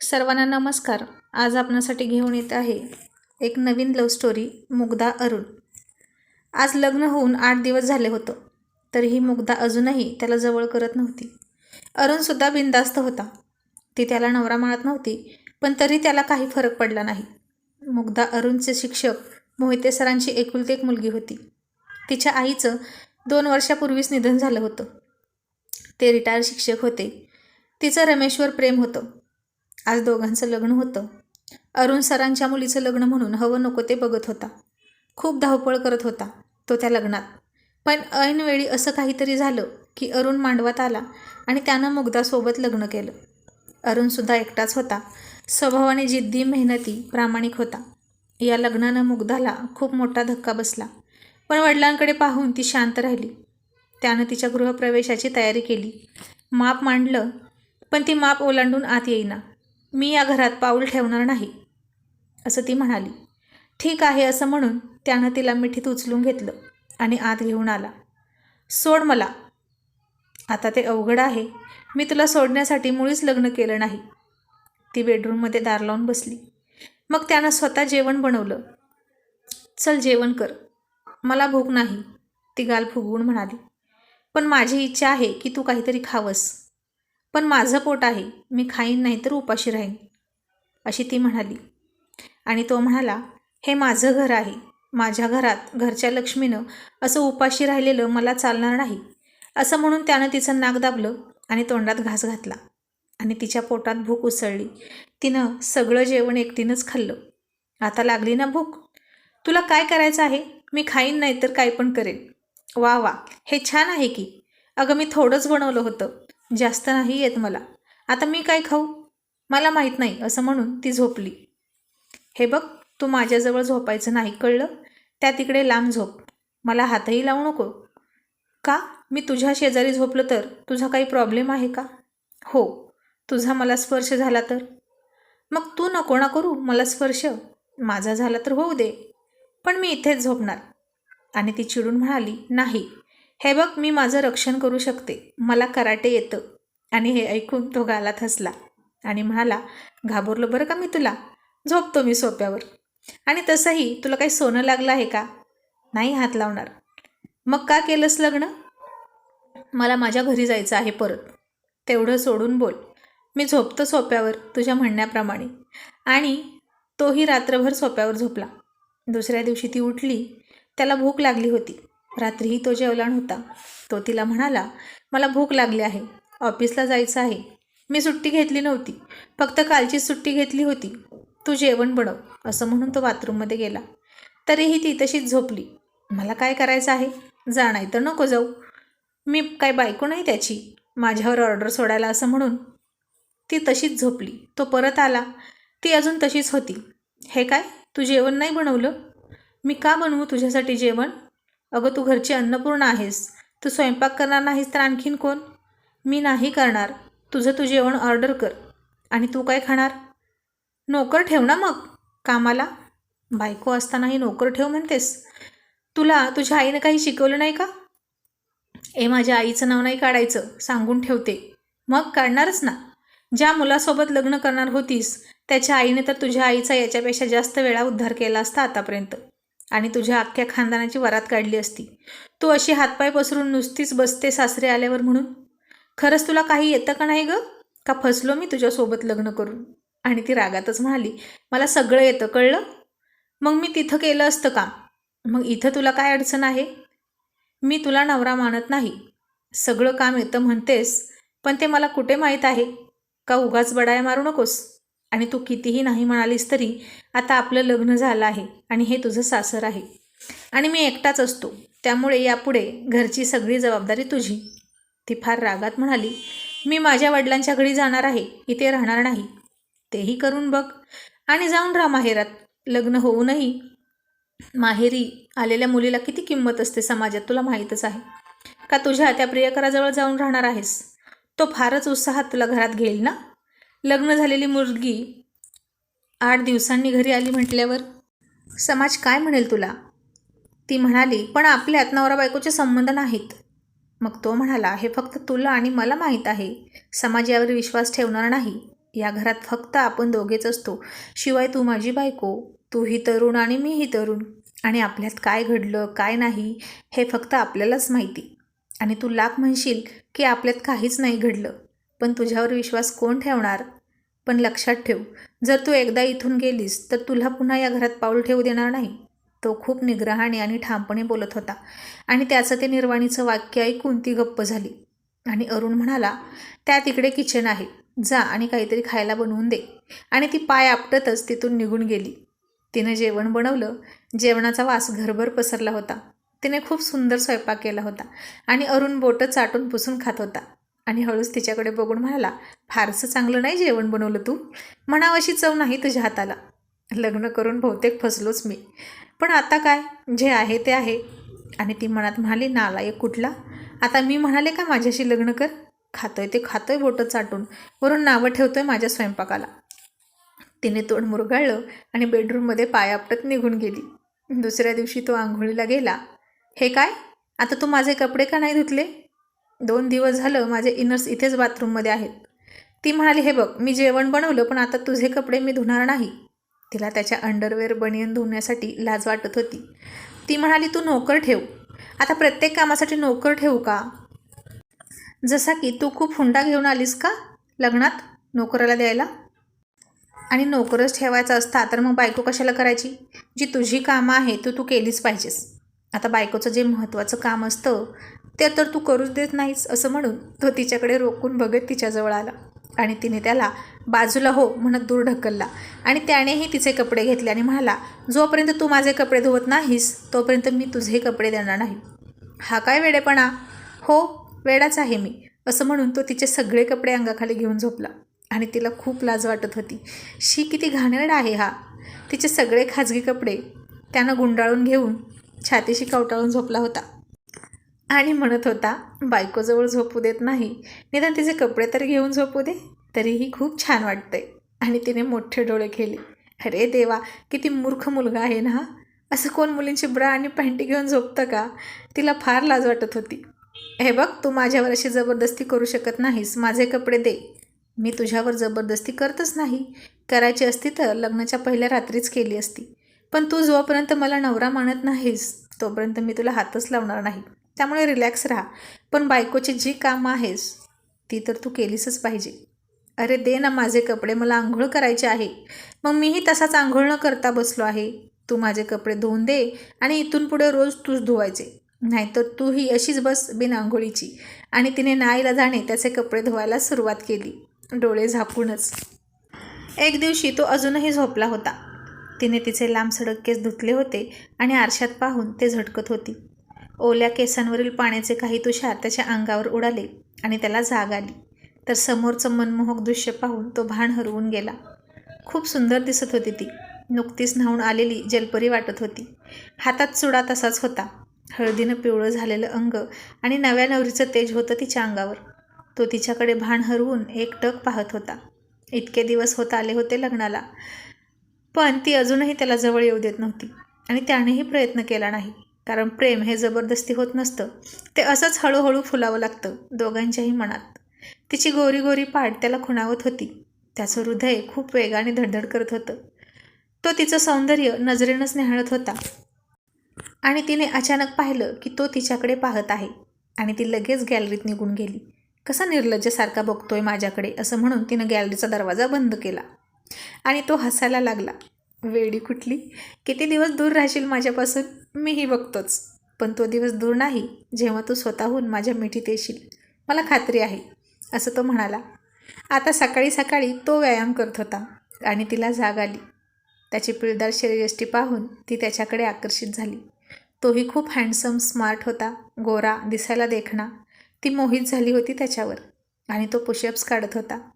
सर्वांना नमस्कार. आज आपणासाठी घेऊन येत आहे एक नवीन लव्ह स्टोरी मुग्धा अरुण. आज लग्न होऊन आठ दिवस झाले होतं तरीही मुग्धा अजूनही त्याला जवळ करत नव्हती. अरुणसुद्धा बिनदास्त होता. ती त्याला नवरा मानत नव्हती पण तरी त्याला काही फरक पडला नाही. मुग्धा अरुणचे शिक्षक मोहिते सरांची एकुलती एक मुलगी होती. तिच्या आईचं दोन वर्षापूर्वीच निधन झालं होतं. ते रिटायर शिक्षक होते. तिचं रमेशवर प्रेम होतं. आज दोघांचं लग्न होतं. अरुण सरांच्या मुलीचं लग्न म्हणून हवं नको ते बघत होता. खूप धावपळ करत होता तो त्या लग्नात. पण ऐनवेळी असं काहीतरी झालं की अरुण मांडवात आला आणि त्यानं मुग्धासोबत लग्न केलं. अरुणसुद्धा एकटाच होता. स्वभावाने जिद्दी मेहनती प्रामाणिक होता. या लग्नानं मुग्धाला खूप मोठा धक्का बसला. पण वडिलांकडे पाहून ती शांत राहिली. त्यानं तिच्या गृहप्रवेशाची तयारी केली. माप मांडलं पण ती माप ओलांडून आत येईना. मी या घरात पाऊल ठेवणार नाही असं ती म्हणाली. ठीक आहे असं म्हणून त्यानं तिला मिठीत उचलून घेतलं आणि आत घेऊन आला. सोड मला. आता ते अवघड आहे. मी तुला सोडण्यासाठी मुळीच लग्न केलं नाही. ती बेडरूममध्ये दार लावून बसली. मग त्यानं स्वतः जेवण बनवलं. चल जेवण कर. मला भूक नाही ती गाल फुगवून म्हणाली. पण माझी इच्छा आहे की तू काहीतरी खावंस. पण माझं पोट आहे मी खाईन नाही तर उपाशी राहीन अशी ती म्हणाली. आणि तो म्हणाला हे माझं घर आहे माझ्या घरात घरच्या लक्ष्मीनं असं उपाशी राहिलेलं मला चालणार नाही. असं म्हणून त्यानं तिचं नाक दाबलं आणि तोंडात घास घातला. आणि तिच्या पोटात भूक उसळली. तिनं सगळं जेवण एकटीनंच खाल्लं. आता लागली ना भूक? तुला काय करायचं आहे? मी खाईन नाही तर काय पण करेन. वा वा हे छान आहे की. अगं मी थोडंच बनवलं होतं. जास्त नाही येत मला. आता मी काय खाऊ? मला माहीत नाही असं म्हणून ती झोपली. हे बघ तू माझ्याजवळ झोपायचं नाही कळलं? त्या तिकडे लांब झोप. मला हातही लावू नको. का? मी तुझ्या शेजारी झोपलं तर तुझा काही प्रॉब्लेम आहे का? हो. तुझा मला स्पर्श झाला तर? मग तू नको ना करू मला स्पर्श? माझा झाला तर होऊ दे. पण मी इथेच झोपणार. आणि ती चिडून म्हणाली नाही. हे बघ मी माझं रक्षण करू शकते. मला कराटे येतं. आणि हे ऐकून तो गालात हसला आणि म्हणाला घाबरलो बरं का मी तुला? झोपतो मी सोप्यावर. आणि तसंही तुला काही सोनं लागलं आहे का? नाही हात लावणार. मग का केलंस लग्न? मला माझ्या घरी जायचं आहे परत. तेवढं सोडून बोल. मी झोपतो सोप्यावर तुझ्या म्हणण्याप्रमाणे. आणि तोही रात्रभर सोप्यावर झोपला. दुसऱ्या दिवशी ती उठली. त्याला भूक लागली होती. रात्रीही तो जेवला नव्हता तो तिला म्हणाला मला भूक लागली आहे. ऑफिसला जायचं आहे. मी सुट्टी घेतली नव्हती. फक्त कालची सुट्टी घेतली होती. तू जेवण बनव असं म्हणून तो बाथरूममध्ये गेला. तरीही ती तशीच झोपली. मला काय करायचं आहे? जाणार तर नको जाऊ. मी काय बायको नाही त्याची. माझ्यावर ऑर्डर सोडायला असं म्हणून ती तशीच झोपली. तो परत आला. ती अजून तशीच होती. हे काय? तू जेवण नाही बनवलं? मी का बनवू तुझ्यासाठी जेवण? अगं तू घरची अन्नपूर्ण आहेस. तू स्वयंपाक करणार नाहीस तर आणखीन कोण? मी नाही करणार. तुझं तू जेवण ऑर्डर कर. आणि तू काय खाणार? नोकर ठेव ना मग कामाला. बायको असतानाही नोकर ठेव म्हणतेस. तुला तुझ्या आईनं काही शिकवलं नाही का? ए माझ्या आईचं नाव नाही काढायचं. सांगून ठेवते. मग काढणारच ना. ज्या मुलासोबत लग्न करणार होतीस त्याच्या आईने तर तुझ्या आईचा याच्यापेक्षा जास्त वेळा उद्धार केला असता आतापर्यंत. आणि तुझ्या अख्ख्या खानदानाची वरात काढली असती. तू अशी हातपाय पसरून नुसतीच बसते सासरे आल्यावर म्हणून. खरंच तुला काही येतं का नाही गं? का फसलो मी तुझ्यासोबत लग्न करून? आणि ती रागातच म्हणाली मला सगळं येतं कळलं? मग मी तिथं केलं असतं काम. मग इथं तुला काय अडचण आहे? मी तुला नवरा मानत नाही. सगळं काम येतं म्हणतेस पण ते मला कुठे माहीत आहे? का उगाच बडाया मारू नकोस? आणि तू कितीही नाही म्हणालीस तरी आता आपलं लग्न झालं आहे आणि हे तुझं सासर आहे. आणि मी एकटाच असतो. त्यामुळे यापुढे घरची सगळी जबाबदारी तुझी. ती फार रागात म्हणाली मी माझ्या वडिलांच्या घरी जाणार आहे. इथे राहणार नाही. तेही करून बघ. आणि जाऊन राहा माहेरात. लग्न होऊनही माहेरी आलेल्या मुलीला किती किंमत असते समाजात तुला माहीतच आहे. का तुझ्या त्या प्रियकराजवळ जाऊन राहणार आहेस? तो फारच उत्साहात तुला घरात घेईल ना? लग्न झालेली मुलगी आठ दिवसांनी घरी आली म्हटल्यावर समाज काय म्हणेल तुला? ती म्हणाली पण आपल्यात नवरा बायकोचे संबंध नाहीत. मग तो म्हणाला हे फक्त तुला आणि मला माहीत आहे. समाज यावर विश्वास ठेवणार नाही. या घरात फक्त आपण दोघेच असतो. शिवाय तू माझी बायको तूही तरुण आणि मीही तरुण. आणि आपल्यात काय घडलं काय नाही हे फक्त आपल्यालाच माहिती. आणि तू लाख म्हणशील की आपल्यात काहीच नाही घडलं. पण तुझ्यावर विश्वास कोण ठेवणार? पण लक्षात ठेव जर तू एकदा इथून गेलीस तर तुला पुन्हा या घरात पाऊल ठेवू देणार नाही. तो खूप निग्रहाने आणि ठामपणे बोलत होता. आणि त्याचं ते निर्वाणीचं वाक्य ऐकून ती गप्प झाली. आणि अरुण म्हणाला त्या तिकडे किचन आहे. जा आणि काहीतरी खायला बनवून दे. आणि ती पाय आपटतच तिथून निघून गेली. तिनं जेवण बनवलं. जेवणाचा वास घरभर पसरला होता. तिने खूप सुंदर स्वयंपाक केला होता. आणि अरुण बोटं चाटून पुसून खात होता. आणि हळूच तिच्याकडे बघून म्हणाला फारसं चांगलं नाही जेवण बनवलं तू? म्हणावशी चव नाही तुझ्या हाताला. लग्न करून बहुतेक फसलोच मी. पण आता काय? जे आहे ते आहे. आणि ती मनात म्हणाली नालायक कुठला? आता मी म्हणाले का माझ्याशी लग्न कर? खातोय ते खातोय बोटं चाटून. वरून नावं ठेवतोय माझ्या स्वयंपाकाला. तिने तोंड मुरगाळलं आणि बेडरूममध्ये पाय आपटत निघून गेली. दुसऱ्या दिवशी तो आंघोळीला गेला. हे काय? आता तू माझे कपडे का नाही धुतले? दोन दिवस झालं माझे इनर्स इथेच बाथरूममध्ये आहेत. ती म्हणाली हे बघ मी जेवण बनवलं पण आता तुझे कपडे मी धुणार नाही. तिला त्याच्या अंडरवेअर बनियन धुण्यासाठी लाज वाटत होती. ती म्हणाली तू नोकर ठेव. आता प्रत्येक कामासाठी नोकर ठेवू का? जसा की तू खूप हुंडा घेऊन आलीस का लग्नात नोकराला द्यायला? आणि नोकरच ठेवायचा असता तर मग बायको कशाला करायची? जी तुझी कामं आहे तू तू केलीच पाहिजेस. आता बायकोचं जे महत्त्वाचं काम असतं ते तर तू करूच देत नाहीस असं म्हणून तो तिच्याकडे रोखून बघत तिच्याजवळ आला. आणि तिने त्याला बाजूला हो म्हणत दूर ढकलला. आणि त्यानेही तिचे कपडे घेतले आणि म्हणाला जोपर्यंत तू माझे कपडे धुवत नाहीस तोपर्यंत मी तुझे कपडे देणार नाही. हा काय वेडेपणा? हो वेडाच आहे मी. असं म्हणून तो तिचे सगळे कपडे अंगाखाली घेऊन झोपला. आणि तिला खूप लाज वाटत होती. शी किती घाणेरडा आहे हा. तिचे सगळे खाजगी कपडे त्यानं गुंडाळून घेऊन छातीशी कवटाळून झोपला होता. आणि म्हणत होता बायकोजवळ झोपू देत नाही. निदान तिचे कपडे तरी घेऊन झोपू दे. तरीही खूप छान वाटतंय. आणि तिने मोठे डोळे केले. अरे देवा किती मूर्ख मुलगा आहे ना. हा असं कोण मुलींची ब्रा आणि पॅन्टी घेऊन झोपतं का? तिला फार लाज वाटत होती. हे बघ तू माझ्यावर अशी जबरदस्ती करू शकत नाहीस. माझे कपडे दे. मी तुझ्यावर जबरदस्ती करतच नाही. करायची असती तर लग्नाच्या पहिल्या रात्रीच केली असती. पण तू जोपर्यंत मला नवरा मानत नाहीस तोपर्यंत मी तुला हातच लावणार नाही. त्यामुळे रिलॅक्स राहा. पण बायकोची जी कामं आहेस ती तर तू केलीसच पाहिजे. अरे दे ना माझे कपडे मला आंघोळ करायचे आहे. मग मीही तसाच आंघोळ न करता बसलो आहे. तू माझे कपडे धुवून दे आणि इथून पुढे रोज तूच धुवायचे. नाहीतर तू ही अशीच बस बिन आंघोळीची. आणि तिने नाईला जाणे त्याचे कपडे धुवायला सुरुवात केली. डोळे झाकूनच. एक दिवशी तो अजूनही झोपला होता. तिने तिचे लांब सडक केस धुतले होते आणि आरशात पाहून ते झटकत होती. ओल्या केसांवरील पाण्याचे काही तुषार त्याच्या अंगावर उडाले आणि त्याला जाग आली. तर समोरचं मनमोहक दृश्य पाहून तो भान हरवून गेला. खूप सुंदर दिसत होती ती. नुकतीच न्हावून आलेली जलपरी वाटत होती. हातात चुडा तसाच होता. हळदीनं पिवळं झालेलं अंग आणि नव्या नवरीचं तेज होतं तिच्या अंगावर. तो तिच्याकडे भान हरवून एकटक पाहत होता. इतके दिवस होत आले होते लग्नाला. पण ती अजूनही त्याला जवळ येऊ देत नव्हती आणि त्यानेही प्रयत्न केला नाही. कारण प्रेम हे जबरदस्ती होत नसतं. ते असंच हळूहळू फुलावं लागतं दोघांच्याही मनात. तिची गोरी गोरी पाठ त्याला खुणावत होती. त्याचं हृदय खूप वेगाने धडधड करत होतं. तो तिचं सौंदर्य नजरेनंच निहाळत होता. आणि तिने अचानक पाहिलं की तो तिच्याकडे पाहत आहे. आणि ती लगेच गॅलरीत निघून गेली. कसा निर्लज्जसारखा बघतोय माझ्याकडे असं म्हणून तिनं गॅलरीचा दरवाजा बंद केला. आणि तो हसायला लागला. वेडी कुठली? किती दिवस दूर राहशील माझ्यापासून? मीही बघतोच. पण तो दिवस दूर नाही जेव्हा तू स्वतःहून माझ्या मिठीत येशील. मला खात्री आहे असं तो म्हणाला. आता सकाळी सकाळी तो व्यायाम करत होता आणि तिला जाग आली. त्याची पिळदार शरीरयष्टी पाहून ती त्याच्याकडे आकर्षित झाली. तोही खूप हँडसम स्मार्ट होता गोरा दिसायला देखणा. ती मोहित झाली होती त्याच्यावर आणि तो पुशअप्स काढत होता.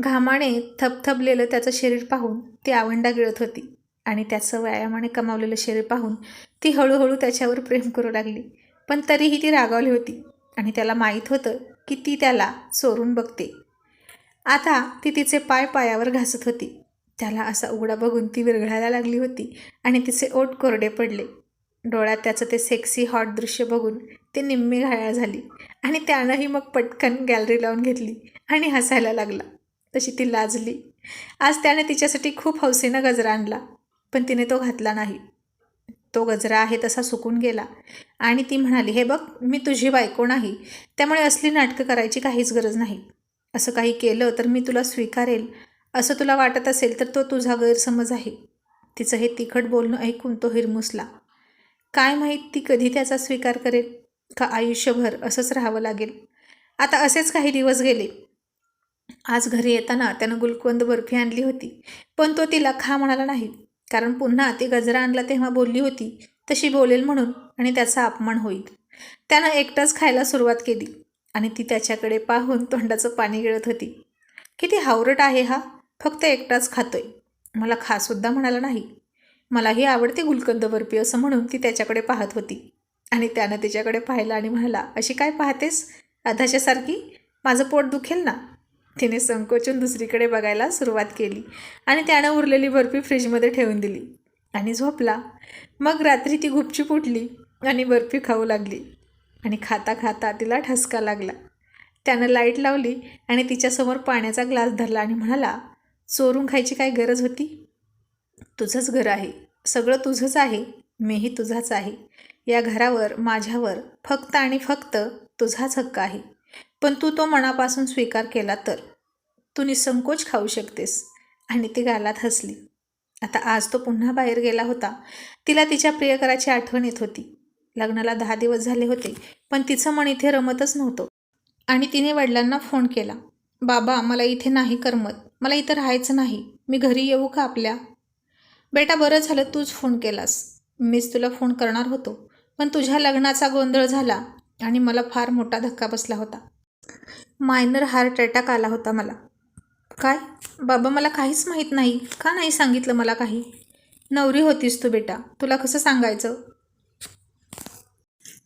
घामाने थपथपलेलं त्याचं शरीर पाहून ती आवंडा गिळत होती. आणि त्याचं व्यायामाने कमावलेलं शरीर पाहून ती हळूहळू त्याच्यावर प्रेम करू लागली. पण तरीही ती रागावली होती आणि त्याला माहीत होतं की ती त्याला चोरून बघते. आता ती तिचे पाय पायावर घासत होती. त्याला असा उघडा बघून ती विरघळायला लागली होती आणि तिचे ओठ कोरडे पडले. डोळ्यात त्याचं ते सेक्सी हॉट दृश्य बघून ते निम्मी घायाळ झाली आणि त्यानंही मग पटकन गॅलरी लावून घेतली आणि हसायला लागला. तशी ती लाजली. आज त्याने तिच्यासाठी खूप हौसेनं गजरा आणला पण तिने तो घातला नाही. तो गजरा आहे तसा सुकून गेला. आणि ती म्हणाली हे बघ मी तुझी बायको नाही. त्यामुळे असली नाटकं करायची काहीच गरज नाही. असं काही केलं तर मी तुला स्वीकारेल. असं तुला वाटत असेल तर तो तुझा गैरसमज आहे. तिचं हे तिखट बोलणं ऐकून तो हिरमुसला. काय माहीत ती कधी त्याचा स्वीकार करेल? का आयुष्यभर असंच राहावं लागेल? आता असेच काही दिवस गेले. आज घरी येताना त्यानं गुलकंद बर्फी आणली होती पण तो तिला खा म्हणाला नाही. कारण पुन्हा ती गजरा आणला तेव्हा बोलली होती तशी बोलेल म्हणून आणि त्याचा अपमान होईल. त्यानं एकटाच खायला सुरुवात केली आणि ती त्याच्याकडे पाहून तोंडाचं पाणी गिळत होती. किती हावरट आहे हा फक्त एकटाच खातोय. मला खासुद्धा म्हणाला नाही. मलाही आवडते गुलकंद बर्फी असं म्हणून ती त्याच्याकडे पाहत होती. आणि त्यानं तिच्याकडे पाहिलं आणि म्हणाला अशी काय पाहतेस? अधाच्यासारखी माझं पोट दुखेल ना? तिने संकोचून दुसरीकडे बघायला सुरुवात केली आणि त्यानं उरलेली बर्फी फ्रीजमध्ये ठेवून दिली आणि झोपला. मग रात्री ती गुपचूप उठली आणि बर्फी खाऊ लागली आणि खाता खाता तिला ठसका लागला. त्यानं लाइट लावली आणि तिच्यासमोर पाण्याचा ग्लास धरला आणि म्हणाला चोरून खायची काय गरज होती? तुझंच घर आहे. सगळं तुझंच आहे. मीही तुझाच आहे. या घरावर माझ्यावर फक्त आणि फक्त तुझाच हक्क आहे. पण तू तो मनापासून स्वीकार केला तर. तू निसंकोच खाऊ शकतेस. आणि ती गालात हसली. आता आज तो पुन्हा बाहेर गेला होता. तिला तिच्या प्रियकराची आठवण येत होती. लग्नाला दहा दिवस झाले होते पण तिचं मन इथे रमतच नव्हतं. आणि तिने वडिलांना फोन केला. बाबा मला इथे नाही करमत. मला इथं राहायचं नाही. मी घरी येऊ का आपल्या? बेटा बरं झालं तूच फोन केलास. मीच तुला फोन करणार होतो. पण तुझ्या लग्नाचा गोंधळ झाला आणि मला फार मोठा धक्का बसला होता. मायनर हार्ट अटॅक आला होता मला. काय? बाबा मला काहीच माहीत नाही. का नाही सांगितलं मला काही? नवरी होतीस तू बेटा. तुला कसं सांगायचं?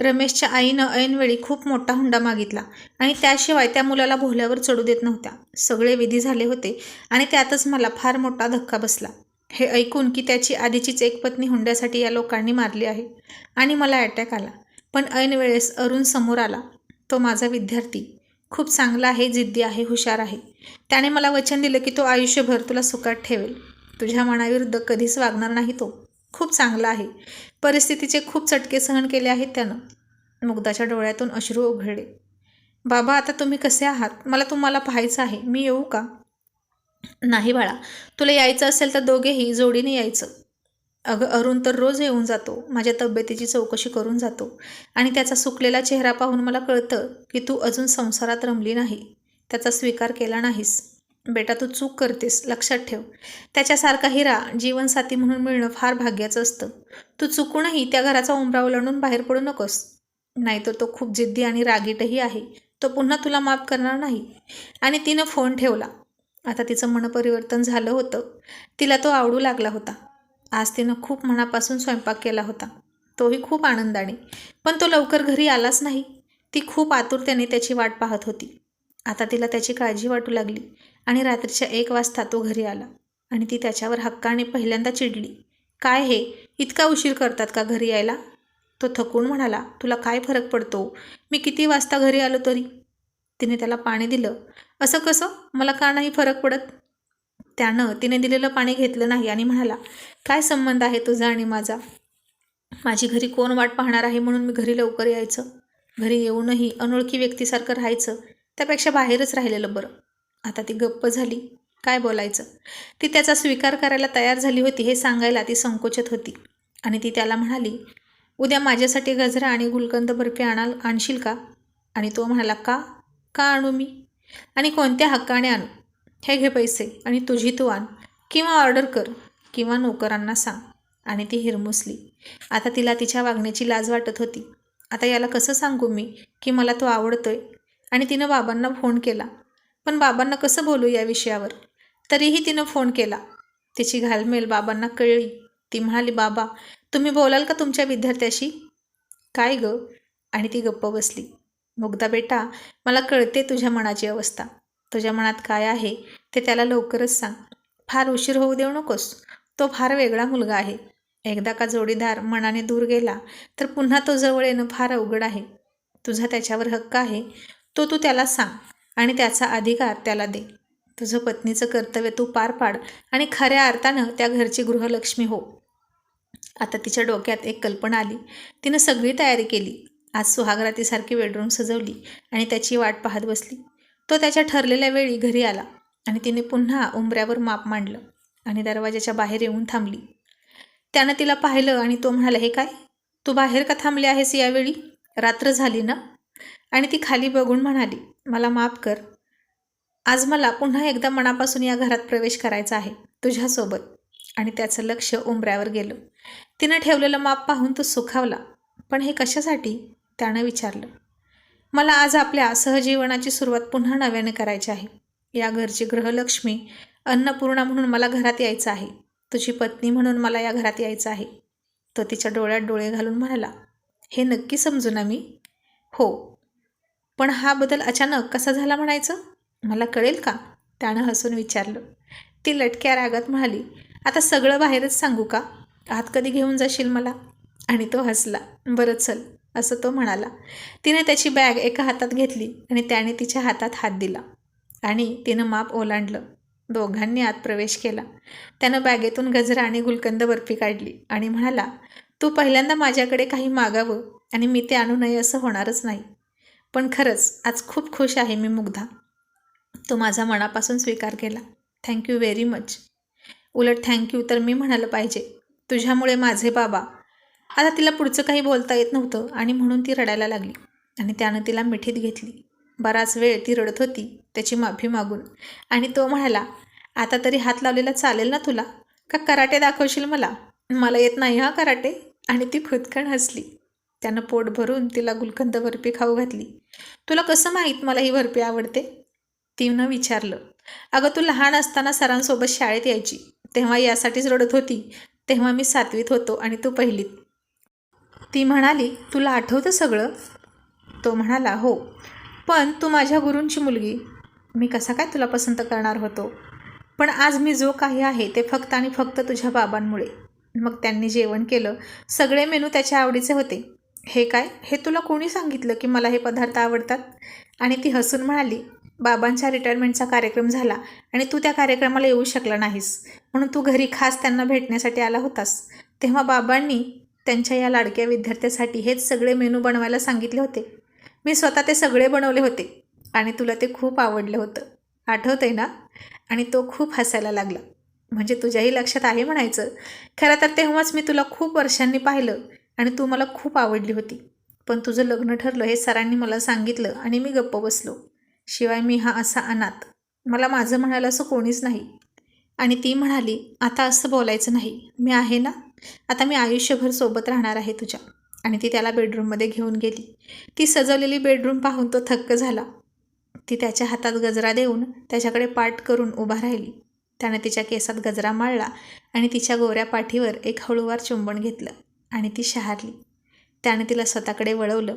रमेशच्या आईनं ऐनवेळी खूप मोठा हुंडा मागितला आणि त्याशिवाय त्या मुलाला भोल्यावर चढू देत नव्हत्या. सगळे विधी झाले होते आणि त्यातच मला फार मोठा धक्का बसला. हे ऐकून की त्याची आधीचीच एक पत्नी हुंड्यासाठी या लोकांनी मारली आहे आणि मला अटॅक आला. पण ऐन वेळेस अरुण समोर आला. तो माझा विद्यार्थी. खूप चांगला आहे जिद्दी आहे हुशार आहे. त्याने मला वचन दिलं की तो आयुष्यभर तुला सुखात ठेवेल. तुझ्या मनाविरुद्ध कधीच वागणार नाही तो. खूप चांगला आहे. परिस्थितीचे खूप चटके सहन केले आहेत त्यानं. मुग्धाच्या डोळ्यातून अश्रू उघडले. बाबा आता तुम्ही कसे आहात? मला तुम्हाला पाहायचं आहे. मी येऊ का? नाही बाळा. तुला यायचं असेल तर दोघेही जोडीने यायचं. अगं अरुण तर रोज येऊन जातो. माझ्या तब्येतीची चौकशी करून जातो. आणि त्याचा सुकलेला चेहरा पाहून मला कळतं की तू अजून संसारात रमली नाही. त्याचा स्वीकार केला नाहीस. बेटा तू चूक करतेस. लक्षात ठेव. त्याच्यासारखा हिरा जीवनसाथी म्हणून मिळणं फार भाग्याचं असतं. तू चुकूनही त्या घराचा उमराव लढून बाहेर पडू नकोस. नाहीतर तो खूप जिद्दी आणि रागीटही आहे. तो पुन्हा तुला माफ करणार नाही. आणि तिनं फोन ठेवला. आता तिचं मनपरिवर्तन झालं होतं. तिला तो आवडू लागला होता. आज तिनं खूप मनापासून स्वयंपाक केला होता. तोही खूप आनंदाने. पण तो लवकर घरी आलाच नाही. ती खूप आतुरतेने त्याची वाट पाहत होती. आता तिला त्याची काळजी वाटू लागली आणि रात्रीच्या एक वाजता तो घरी आला आणि ती त्याच्यावर हक्काने पहिल्यांदा चिडली. काय हे? इतका उशीर करतात का घरी यायला? तो थकून म्हणाला तुला काय फरक पडतो? मी किती वाजता घरी आलो तरी? तिने त्याला पाणी दिलं. असं कसं? मला का नाही फरक पडत? त्यानं तिने दिलेलं पाणी घेतलं नाही आणि म्हणाला काय संबंध आहे तुझा आणि माझा? माझी घरी कोण वाट पाहणार आहे म्हणून मी घरी लवकर यायचं? घरी येऊनही अनोळखी व्यक्तीसारखं राहायचं? त्यापेक्षा बाहेरच राहिलेलं बरं. आता ती गप्प झाली. काय बोलायचं? ती त्याचा स्वीकार करायला तयार झाली होती हे सांगायला ती संकोचत होती. आणि ती त्याला म्हणाली उद्या माझ्यासाठी गजरा आणि गुलकंद बर्फी आणाल आणशील का? आणि तो म्हणाला का? का आणू मी? आणि कोणत्या हक्काने आणू? हे घे पैसे आणि तुझी तू आण. किंवा ऑर्डर कर किंवा नोकरांना सांग. आणि ती हिरमुसली. आता तिला तिच्या वागण्याची लाज वाटत होती. आता याला कसं सांगू मी की मला तो आवडतोय? आणि तिनं बाबांना फोन केला. पण बाबांना कसं बोलू या विषयावर? तरीही तिनं फोन केला. तिची घालमेल बाबांना कळली. ती म्हणाली बाबा तुम्ही बोलाल का तुमच्या विद्यार्थ्याशी? काय ग? आणि ती गप्प बसली. मुग्धा बेटा मला कळते तुझ्या मनाची अवस्था. तुझ्या मनात काय आहे ते त्याला लवकरच सांग. फार उशीर होऊ देऊ नकोस. तो फार वेगळा मुलगा आहे. एकदा का जोडीदार मनाने दूर गेला तर पुन्हा तो जवळ येणं फार अवघड आहे. तुझा त्याच्यावर हक्क आहे. तो तू त्याला सांग आणि त्याचा अधिकार त्याला दे. तुझं पत्नीचं कर्तव्य तू पार पाड आणि खऱ्या अर्थानं त्या घरची गृहलक्ष्मी हो. आता तिच्या डोक्यात एक कल्पना आली. तिनं सगळी तयारी केली. आज सुहागरातीसारखी बेडरूम सजवली आणि त्याची वाट पाहत बसली. तो त्याच्या ठरलेल्या वेळी घरी आला आणि तिने पुन्हा उंबऱ्यावर माप मांडलं आणि दरवाजाच्या बाहेर येऊन थांबली. त्यानं तिला पाहिलं आणि तो म्हणाला हे काय? तू बाहेर का थांबली आहेस यावेळी? रात्र झाली ना? आणि ती खाली बघून म्हणाली मला माफ कर. आज मला पुन्हा एकदा मनापासून या घरात प्रवेश करायचा आहे तुझ्यासोबत. आणि त्याचं लक्ष उंबऱ्यावर गेलं. तिनं ठेवलेलं माप पाहून तो सुखावला. पण हे कशासाठी? त्यानं विचारलं. मला आज आपल्या सहजीवनाची सुरुवात पुन्हा नव्याने करायची आहे. या घरची गृहलक्ष्मी अन्नपूर्णा म्हणून मला घरात यायचं आहे. तुझी पत्नी म्हणून मला या घरात यायचं आहे. तो तिच्या डोळ्यात डोळे घालून म्हणाला हे नक्की समजू ना मी. हो. पण हा बदल अचानक कसा झाला म्हणायचं? मला कळेल का? त्यानं हसून विचारलं. ती लटक्या रागात म्हणाली आता सगळं बाहेरच सांगू का? आत कधी घेऊन जाशील मला? आणि तो हसला बरं चल. असं तो म्हणाला. तिने त्याची बॅग एका हातात घेतली आणि त्याने तिच्या हातात हात दिला आणि तिनं माप ओलांडलं. दोघांनी आत प्रवेश केला. त्यानं बॅगेतून गजरा आणि गुलकंद बर्फी काढली आणि म्हणाला तू पहिल्यांदा माझ्याकडे काही मागावं आणि मी ते आणू नये असं होणारच नाही. पण खरंच आज खूप खुश आहे मी मुग्धा. तो माझा मनापासून स्वीकार केला. Thank you very much. उलट थँक्यू तर मी म्हणालं पाहिजे. तुझ्यामुळे माझे बाबा आता तिला पुढचं काही बोलता येत नव्हतं आणि म्हणून ती रडायला लागली. आणि त्यानं तिला मिठीत घेतली. बराच वेळ ती रडत होती त्याची माफी मागून. आणि तो म्हणाला आता तरी हात लावलेला चालेल ना तुला? का कराटे दाखवशील मला? मला येत नाही हा कराटे. आणि ती खुदकण हसली. त्यानं पोट भरून तिला गुलकंद बर्फी खाऊ घातली. तुला कसं माहीत मला ही बर्फी आवडते? तिनं विचारलं. अगं तू लहान असताना सरांसोबत शाळेत यायची. तेव्हा यासाठीच रडत होती. तेव्हा मी सातवीत होतो आणि तू पहिलीत. ती म्हणाली तुला आठवतं सगळं? तो म्हणाला हो. पण तू माझ्या गुरूंची मुलगी. मी कसा काय तुला पसंत करणार होतो? पण आज मी जो काही आहे ते फक्त आणि फक्त तुझ्या बाबांमुळे. मग त्यांनी जेवण केलं. सगळे मेनू त्याच्या आवडीचे होते. हे काय? हे तुला कोणी सांगितलं की मला हे पदार्थ आवडतात? आणि ती हसून म्हणाली बाबांच्या रिटायरमेंटचा कार्यक्रम झाला आणि तू त्या कार्यक्रमाला येऊ शकला नाहीस. म्हणून तू घरी खास त्यांना भेटण्यासाठी आला होतास. तेव्हा बाबांनी त्यांच्या या लाडक्या विद्यार्थ्यासाठी हेच सगळे मेनू बनवायला सांगितले होते. मी स्वतः ते सगळे बनवले होते आणि तुला ते खूप आवडलं होतं. आठवतंय ना? आणि तो खूप हसायला लागला. म्हणजे तुझ्याही लक्षात आहे म्हणायचं? खरं तर तेव्हाच मी तुला खूप वर्षांनी पाहिलं आणि तू मला खूप आवडली होती. पण तुझं लग्न ठरलं हे सरांनी मला सांगितलं आणि मी गप्प बसलो. शिवाय मी हा असा अनाथ. मला माझं म्हणायला असं कोणीच नाही. आणि ती म्हणाली आता असं बोलायचं नाही. मी आहे ना? आता मी आयुष्यभर सोबत राहणार आहे तुझ्या. आणि ती त्याला बेडरूममध्ये घेऊन गेली. ती सजवलेली बेडरूम पाहून तो थक्क झाला. ती त्याच्या हातात गजरा देऊन त्याच्याकडे पाठ करून उभा राहिली. त्यानं तिच्या केसात गजरा माळला आणि तिच्या गोऱ्या पाठीवर एक हळूवार चुंबन घेतलं आणि ती शहारली. त्याने तिला स्वतःकडे वळवलं.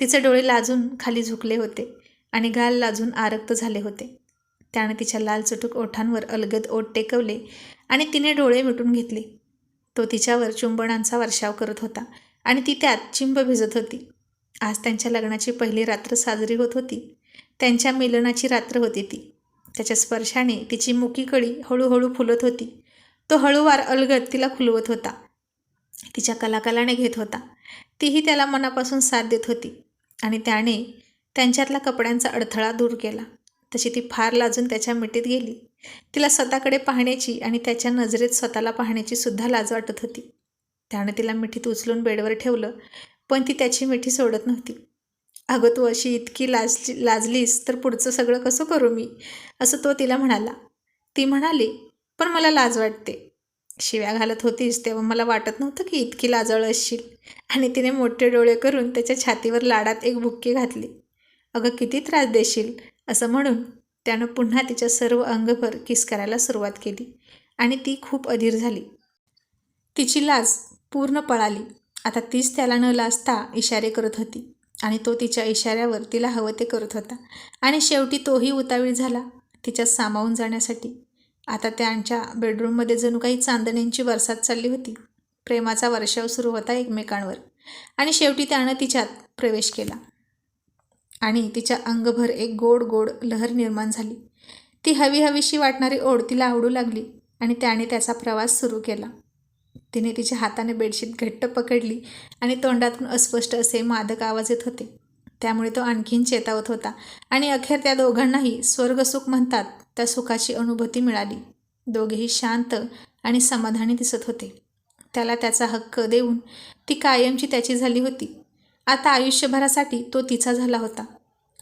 तिचे डोळे लाजून खाली झुकले होते आणि गाल लाजून आरक्त झाले होते. त्यानं तिच्या लाल चुटूक ओठांवर अलगद ओठ टेकवले आणि तिने डोळे मिटून घेतले. तो तिच्यावर चुंबनांचा वर्षाव करत होता आणि ती त्यात चिंब भिजत होती. आज त्यांच्या लग्नाची पहिली रात्र साजरी होत होती. त्यांच्या मिलनाची रात्र होती ती. त्याच्या स्पर्शाने तिची मुकी कळी हळूहळू फुलत होती. तो हळूवार अलगत तिला खुलवत होता. तिच्या कलाकलाने घेत होता. तीही त्याला मनापासून साथ देत होती आणि त्याने त्यांच्यातला कपड्यांचा अडथळा दूर केला. तशी ती फार लाजून त्याच्या मिठीत गेली. तिला स्वतःकडे पाहण्याची आणि त्याच्या नजरेत स्वतःला पाहण्याची सुद्धा लाज वाटत होती. त्यानं तिला मिठीत उचलून बेडवर ठेवलं पण ती त्याची मिठी सोडत नव्हती. अगं तू अशी इतकी लाजली लाजलीस तर पुढचं सगळं कसं करू मी? असं तो तिला म्हणाला. ती म्हणाली पण मला लाज वाटते. शिव्या घालत होतीस तेव्हा मला वाटत नव्हतं की इतकी लाजळ असशील. आणि तिने मोठे डोळे करून त्याच्या छातीवर लाडात एक बुक्की घातली. अगं किती त्रास देशील? असं म्हणून त्यानं पुन्हा तिच्या सर्व अंगभर किस करायला सुरुवात केली आणि ती खूप अधीर झाली. तिची लाज पूर्ण पळाली. आता तीच त्याला न लाजता इशारे करत होती आणि तो तिच्या इशाऱ्यावर तिला हवं ते करत होता. आणि शेवटी तोही उतावीळ झाला तिच्यात सामावून जाण्यासाठी. आता त्यांच्या बेडरूममध्ये जणू काही चांदण्यांची वरसाद चालली होती. प्रेमाचा वर्षाव सुरू होता एकमेकांवर. आणि शेवटी त्यानं तिच्यात प्रवेश केला. आणि तिच्या अंगभर एक गोड गोड लहर निर्माण झाली. ती हवी हवीशी वाटणारी ओढ तिला आवडू लागली आणि त्याने त्याचा प्रवास सुरू केला. तिने तिच्या हाताने बेडशीट घट्ट पकडली आणि तोंडातून अस्पष्ट असे मादक आवाज येत होते. त्यामुळे तो आणखीन चेतावत होता आणि अखेर त्या दोघांनाही स्वर्गसुख म्हणतात त्या सुखाची अनुभूती मिळाली. दोघेही शांत आणि समाधानी दिसत होते. त्याला त्याचा हक्क देऊन ती कायमची त्याची झाली होती. आता आयुष्यभरासाठी तो तिचा झाला होता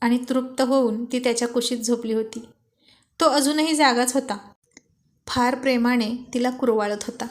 आणि तृप्त होऊन ती त्याच्या कुशीत झोपली होती. तो अजूनही जागाच होता. फार प्रेमाने तिला कुरवाळत होता.